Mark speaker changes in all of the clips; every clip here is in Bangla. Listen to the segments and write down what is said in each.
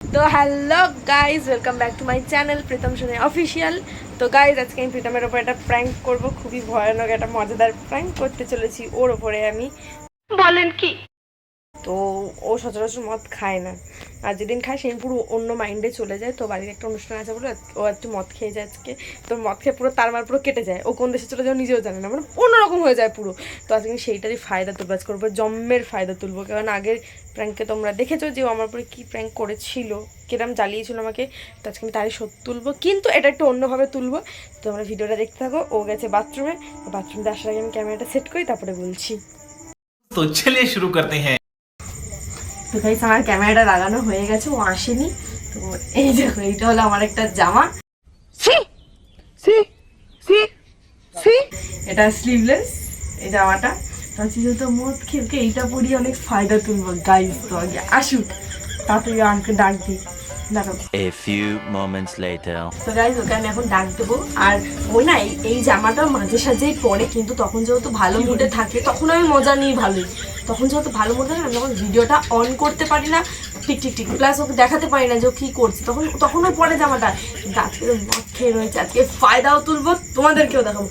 Speaker 1: তো hello guys welcome back to my channel Pritam সোনে official তো গাইজ আজকে আমি প্রীতমের ওপর একটা প্র্যাঙ্ক করব, খুবই ভয়ানক, একটা মজাদার প্র্যাঙ্ক করতে চলেছি, ওর ওপরে আমি। বলেন কি? তো ও সচরাচর মদ খায় না। আর যেদিন খায় সেদিন পুরো অন্য মাইন্ডে চলে যায়। তো বাড়ির একটা অনুষ্ঠান আছে বলে ও একটু মদ খেয়ে যায় আজকে। তো মদ খেয়ে পুরো তার মার পুরো কেটে যায়। ও কোন দেশে চলে যায় নিজেও জানে না। মানে অন্যরকম হয়ে যায় পুরো। তো আজকে সেইটারই ফায়দা তুলবো। আজকে জম্মের ফায়দা তুলবো। কারণ আগের প্র্যাঙ্ককে তোমরা দেখেছ যে ও আমার উপরে কী প্র্যাঙ্ক করেছিল, কিরম জ্বালিয়েছিল আমাকে। তো আজকে আমি তারই সত্য তুলবো। কিন্তু এটা একটু অন্যভাবে তুলবো। তো তোমরা ভিডিওটা দেখতে থাকো। ও গেছে বাথরুমে বাথরুমে আসার আগে আমি ক্যামেরাটা সেট করি, তারপরে বলছি।
Speaker 2: তো ছেলে শুরু করতে হ্যাঁ।
Speaker 1: তো গাইস আমার ক্যামেরাটা লাগানো হয়ে গেছে ও আসেনি। তো এই দেখো এইটা হলো আমার একটা জামা। এটা স্লিভলেস এই জামাটা। ভাবছি যেহেতু মদ খেলকে এইটা পরিয়ে অনেক ফায়দা তুলবো গাইস তো আগে আসুক। তাড়াতাড়ি আনকে ডাক দিই।
Speaker 3: A few moments later.
Speaker 1: তো গাইজ ওকে আমি এখন ডাক দেবো। আর ওই না এই- জামাটা মাঝে সাঝেই পরে কিন্তু তখন যেহেতু ভালো মুডে থাকে তখন আমি মজা নিই ভালোই। তখন যেহেতু ভালো মুডে থাকে আমি যখন ভিডিওটা অন করতে পারি না। ঠিক ঠিক ঠিক প্লাস ওকে দেখাতে পারি না যে ও কী করছে। তখন তখন ওই পরে জামাটা। কিন্তু আজকে তো মদ খেয়ে রয়েছে। আজকে ফায়দাও তুলবো তোমাদেরকেও দেখাবো।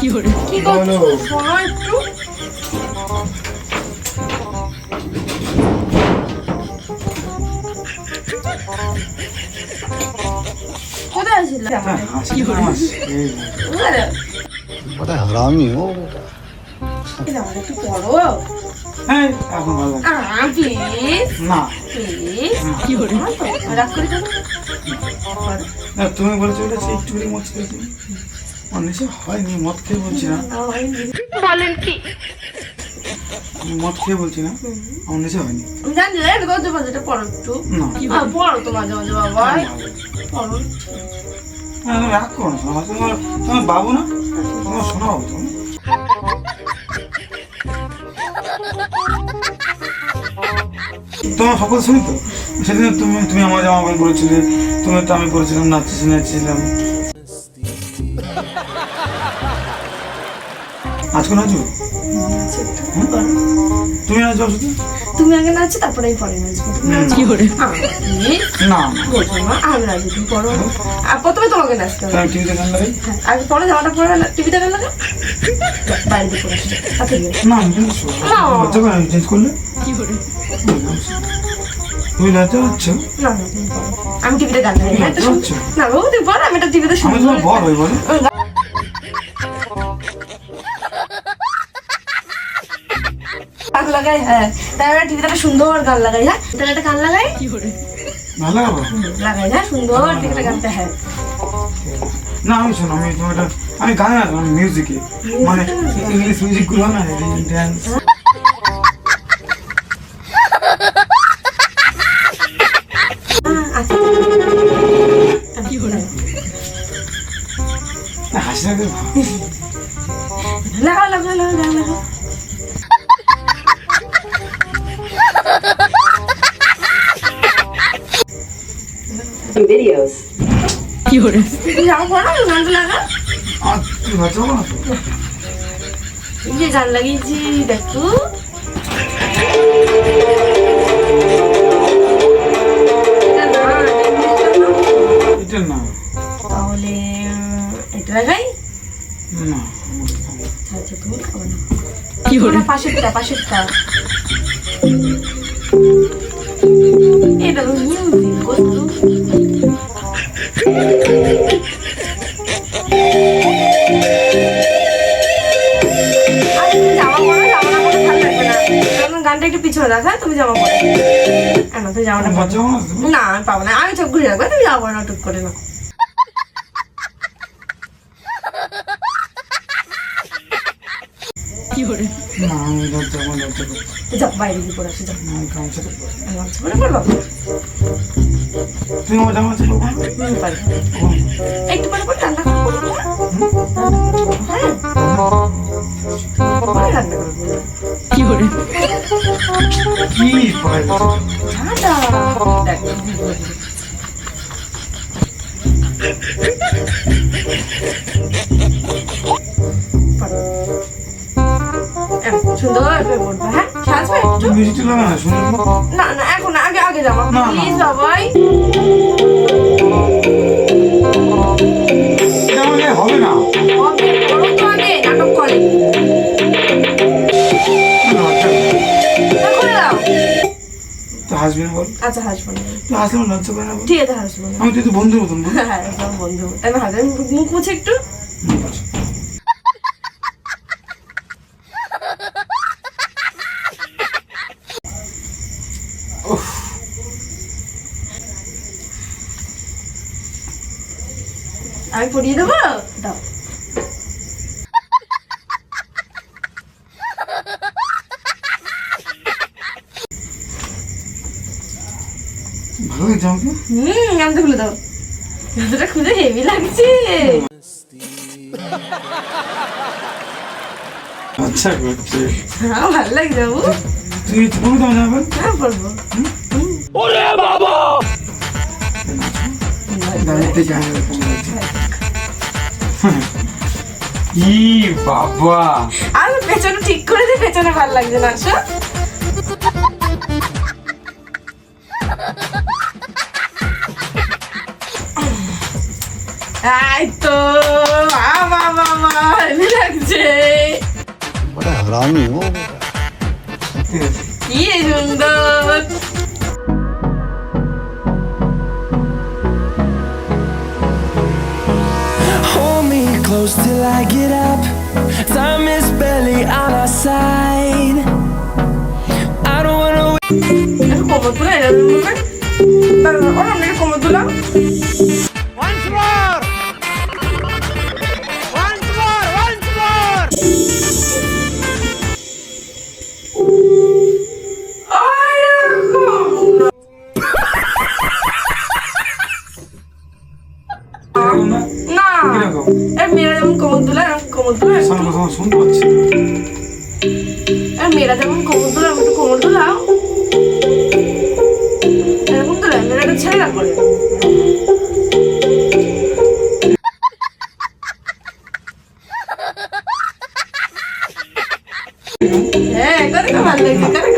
Speaker 4: কি করে
Speaker 1: কি করছ কোথায় ছিল হ্যাঁ,
Speaker 5: হ্যাঁ, হ্যাঁ, কি করে
Speaker 1: বড়
Speaker 5: হারামি
Speaker 1: ও? কি করে রাগ
Speaker 5: তুমি বলেছ এটা একটু মজা করে নেশা হয়নি মদ খেয়ে বলছি না। মদ খেয়ে বলছি না আমার নেশা হয়নি।
Speaker 1: জানি যেটা পড়ো একটু।
Speaker 5: না।
Speaker 1: পড়ো তো মাঝে মাঝে বাবাই পড়ো।
Speaker 5: তুমি রাগ করো না তোমার তোমার বাবু না তোমার শোনাও তুমি তোমার সকল শুনি তো? সেদিন তুমি তুমি আমার জামা প্যান্ট পরেছিলে তুমি তো আমি পরেছিলাম নাচছি নাচছিলাম। আজকে নাচবো তুমি নাচবো শুধু
Speaker 1: তুমি আগে নাচো তারপরে আমি পরে নাচবো। তুমি নাচো। কি করে?
Speaker 5: না।
Speaker 1: না আমি নাচবো তুমি পড়ো। আর প্রথমে তোমাকে নাচতে হবে।
Speaker 5: আমি টিভিতে গান লাগাই?
Speaker 1: হ্যাঁ, আগে পরে জামাটা পরে টিভিতে গেল না বাইরে গিয়ে
Speaker 5: না আমি চেঞ্জ করলে?
Speaker 1: কি করে?
Speaker 5: তুমি হচ্ছ
Speaker 1: না আমি টিভিতে গান। না বাবু তুমি পড়ো আমি এটা টিভিতে শুনব।
Speaker 5: বলে।
Speaker 1: লাগাই হ্যাঁ। তাই টিভিতে একটা সুন্দর গান লাগাই হ্যাঁ। তাহলে একটা গান লাগাই? কি লাগাই হ্যাঁ সুন্দর টিভিতে গানটা হ্যাঁ।
Speaker 5: না আমি শোনো আমি তোমার আমি গানে আমি মিউজিকে মানে ইংলিশ মিউজিকগুলো না ড্যান্স
Speaker 1: আচ্ছা। কি করে?
Speaker 5: হাসি লাগে
Speaker 1: লাগাও লাগাও লাগাও লাগাও। এই যে গান লাগিয়েছি দেখো তাহলে এটা লাগাই?
Speaker 5: না।
Speaker 1: আচ্ছা তুমি খাব না। না পাশেরটা পাশেরটা। গানটা একটু পিছনে রাখ হ্যাঁ? তুমি জামা পরো। না তুমি জামাটা? না আমি পাবো না। আমি চোখ ঘুরে রাখব তুমি যাব না টুক করে না
Speaker 5: না আমি লজ্জা আমার লজ্জা করছি
Speaker 1: তো বাইরে গিয়ে পড়ে আসি যাও।
Speaker 5: না, আমি গামছাটা পরবো।
Speaker 1: আমি লঞ্চ করে পড়ব
Speaker 5: তুমি আমার জামা ছিল
Speaker 1: হুম, পারি। একটু পরে পরে রান্না করব হ্যাঁ। পরে রান্না করব
Speaker 5: কি পরে?
Speaker 1: ঠান্ডা দেখ,
Speaker 5: মিষ্টি লাগে না শুনুন
Speaker 1: না না এখন আগে আগে যাব। প্লিজ বাবাই
Speaker 5: হবে না।
Speaker 1: হবে করো তো আগে নাটক করে।
Speaker 5: বল?
Speaker 1: আচ্ছা হাসবো না।
Speaker 5: তুই হাসলে লজ্জা করে না
Speaker 1: ঠিক আছে হাসবো না।
Speaker 5: আমি তুই তো বন্ধুর মতন
Speaker 1: হ্যাঁ একদম বন্ধু তাই না হাজার মুখ মুছে একটু। আমি পড়িয়ে দেবো? দাও।
Speaker 5: ভালো লাগছে আমাকে
Speaker 1: হুম গামছা খুলে দাও। গামছাটা খুলে হেভি লাগছে।
Speaker 5: আচ্ছা করছে।
Speaker 1: হ্যাঁ ভালো লাগছে বাবু।
Speaker 5: তুই পড়বি তো?
Speaker 1: হ্যাঁ
Speaker 5: গাড়ির থেকে বাবা।
Speaker 1: আমি পেছনে ঠিক করে দিই পেছনে ভালো লাগছে না আসো। তো আমা লাগছে। কি সুন্দর।
Speaker 6: close till I get up. Time is barely on our side. I don't wanna wait.
Speaker 1: হ্যাঁ করে ভালো লাগে করে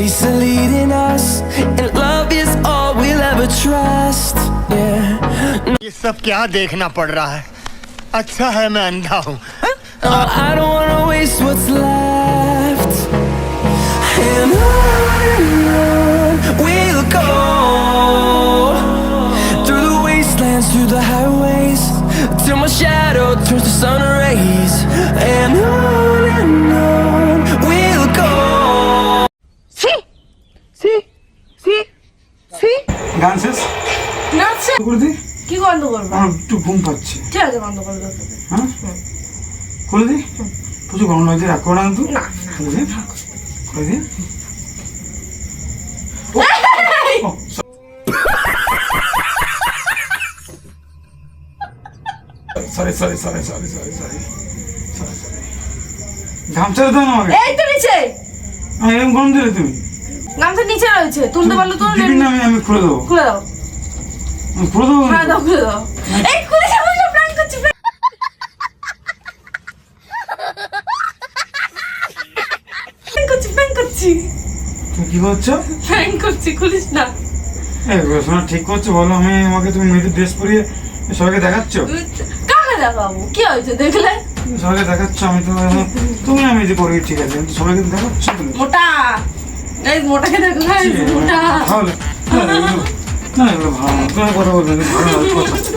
Speaker 6: storms we chase are leading us, and love is all we'll ever trust. Yeah.
Speaker 4: ये सब क्या देखना पड़ रहा है अच्छा है मैं अंधा हूँ
Speaker 6: Oh, I don't wanna waste what's left. And on and on we'll go through the wastelands, through the highways, till my shadow
Speaker 1: করব
Speaker 5: আমার একটু ঘুম পাচ্ছে।
Speaker 1: ঠিক আছে বন্ধ করে দেবো
Speaker 5: হ্যাঁ? খুলে দি। প্রচুর গরম লাগছে করো না কিন্তু। খুলে দি। খুলে দি। Sorry sorry sorry sorry sorry sorry sorry sorry গামছা দাও না আমাকে।
Speaker 1: এই তো নিচে।
Speaker 5: আমি এরকম গরম দিলে তুমি।
Speaker 1: গামছা নিচে রয়েছে তুলতে পারল
Speaker 5: দিবি না আমি খুলে দেবো।
Speaker 1: খুলে দাও।
Speaker 5: খুলে দেবো
Speaker 1: হ্যাঁ দাও খুলে দাও। এই খুলে যাব প্ল্যান করছি প্ল্যান করছি প্ল্যান করছি
Speaker 5: তুমি কি করছ?
Speaker 1: প্ল্যান করছি খুলিস না।
Speaker 5: শোনা ঠিক করছ বলো আমি আমাকে তুমি মেয়েদের ড্রেস পরিয়ে সবাইকে দেখাচ্ছ?
Speaker 1: কাকে দেখাবো? কি হয়েছে দেখলে?
Speaker 5: সবাইকে দেখাচ্ছ আমি তো তুমি আমি যে পরি ঠিক আছে কিন্তু সবাইকে দেখাচ্ছ। তুমি
Speaker 1: মোটা। এই মোটাকে দেখো guys, মোটা।
Speaker 5: তাহলে না, এগুলো- ভালো কথা বলবে কথা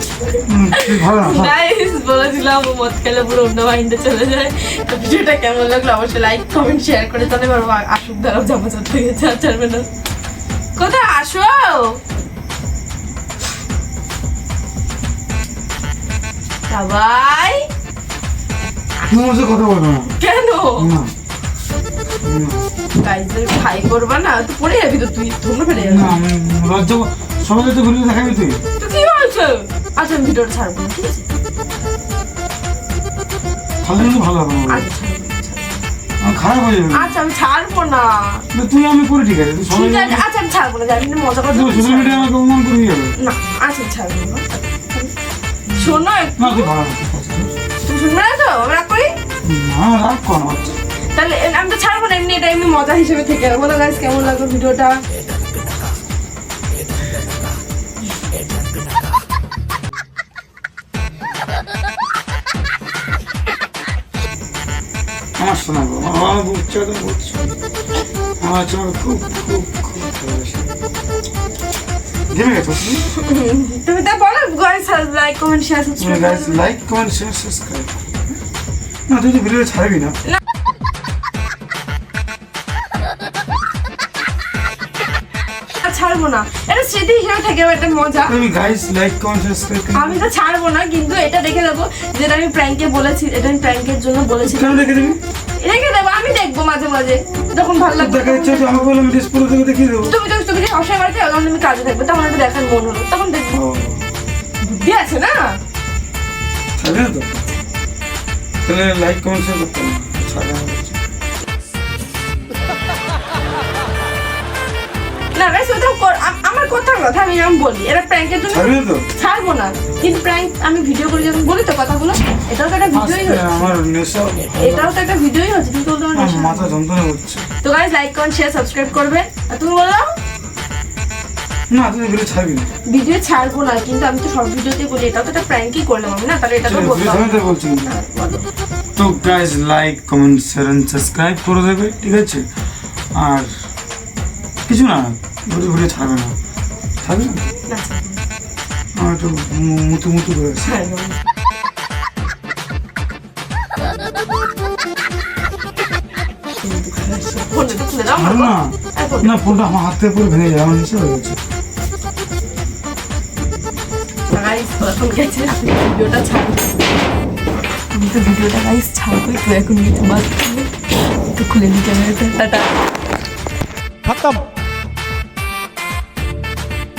Speaker 5: হুম, ঠিক ভালো না ভালো।
Speaker 1: গাইস বলেছিলাম ও মদ খেলে পুরো অন্য মাইন্ডে চলে যায়। তো ভিডিওটা কেমন লাগল? অবশ্যই লাইক কমেন্ট শেয়ার করে জানাতে আর আসুক দাঁড়াও জামা চার থেকে চার চারবে না। কোথায় আসো? সবাই।
Speaker 5: তুমি সাথে কথা বলবে না।
Speaker 1: কেন। করবা না তো পড়ে যাবি তো তুই তোমরা ফেলে যাবে।
Speaker 5: না লজ্জা সবাইকে তো ঘুরে দেখাবি তুই।
Speaker 1: তো কি বলছো? আচ্ছা আমি ভিডিওটা ছাড়বো না, ঠিক আছে?
Speaker 5: তাহলে ভালো হবে
Speaker 1: আচ্ছা
Speaker 5: খারাপ হয়ে যাবে।
Speaker 1: আচ্ছা আমি ছাড়বো না।
Speaker 5: তুই আমি করি ঠিক আছে।
Speaker 1: ঠিক আছে আচ্ছা আমি ছাড়বো না জানি মজা করতে
Speaker 5: সোশ্যাল মিডিয়া আমাকে অপমান করে যাবে।
Speaker 1: না আচ্ছা ছাড়বো না। শোনো একটু।
Speaker 5: তুই
Speaker 1: শুনবে তো? রাগ করি?
Speaker 5: না রাগ কর
Speaker 1: তাহলে আমি তো ছাড়বো না এমনি এটা এমনি মজা হিসেবে থেকে বলো গাইস কেমন লাগল ভিডিওটা?
Speaker 5: আমার শোনা গো। আমার বুঝছে তো বুঝছে আমার খুব খুব খুব ভালোবাসে ঘেমে গেছো? তুমি
Speaker 1: তুমি তা বলো guys like comment
Speaker 5: share
Speaker 1: subscribe
Speaker 5: guys like comment share subscribe না তুই তো ভিডিও ছাড়বি না।
Speaker 1: ছাড়বো না। এটা স্মৃতি হিসেবে থেকে যাবে মজা।
Speaker 5: তুমি গাইস লাইক কমেন্ট সাবস্ক্রাইব
Speaker 1: আমি তো ছাড়বো না কিন্তু এটা দেখে দেবো যেটা আমি প্র্যাঙ্কে বলেছি এটা আমি প্র্যাঙ্কের জন্য বলেছি।
Speaker 5: কেন রেখে দিবি?
Speaker 1: রেখে দেবো আমি দেখব মাঝে মাঝে। যখন ভালো লাগবে
Speaker 5: দেখা যাচ্ছে তো আমাকে বললাম ড্রেস পরে তোকে দেখিয়ে দেবো।
Speaker 1: তুমি তুমি তুমি যে অবশ্যই বাড়িতে তখন তুমি কাজে থাকবে তখন একটু দেখার মন হলো তখন দেখব। বুদ্ধি আছে না?
Speaker 5: ছাড়ে তো? তাহলে লাইক কমেন্ট শেয়ার করতে হবে। না
Speaker 1: গাইস ওটা আমার কথার কথা আমি যেমন বলি। এটা প্র্যাঙ্কের জন্য
Speaker 5: ছাড়বি না তো?
Speaker 1: ছাড়বো না। কিন্তু প্র্যাঙ্ক আমি ভিডিও করে যখন বলি তো কথাগুলো। এটাও তো একটা ভিডিওই হচ্ছে। এটাও তো একটা ভিডিওই হচ্ছে তুমি তো বলতে পারো
Speaker 5: আমার
Speaker 1: না।
Speaker 5: মাথা যন্ত্রণা হচ্ছে।
Speaker 1: তো guys like comment share subscribe করবে। আর তুমি বলো?
Speaker 5: না তুই ভিডিও ছাড়বি না।
Speaker 1: ভিডিও ছাড়বো না কিন্তু আমি তো সব ভিডিওতে বলি। এটাও তো একটা প্র্যাঙ্কই করলাম আমি না? তাহলে এটা তো
Speaker 5: বলছি। কিন্তু।
Speaker 1: বলো।
Speaker 5: তো guys like comment share and subscribe করে দেবে ঠিক আছে? আর 희준아, 우리 우리 작은아, 작은아. 아, 좀
Speaker 1: 무뚝 무뚝 그래.
Speaker 5: 근데
Speaker 1: 근데
Speaker 5: 나만 작은아, 나 본다 막 앞에 보러
Speaker 1: 그냥 야만 있어 그렇지. 나가 있어. 그게 제일 요다
Speaker 7: 자고. 우리도 비디오다가
Speaker 1: 있어 자고 있고 왜 그런 게더 맞지? 그 콜레니잖아요. 따다.
Speaker 7: 갔다.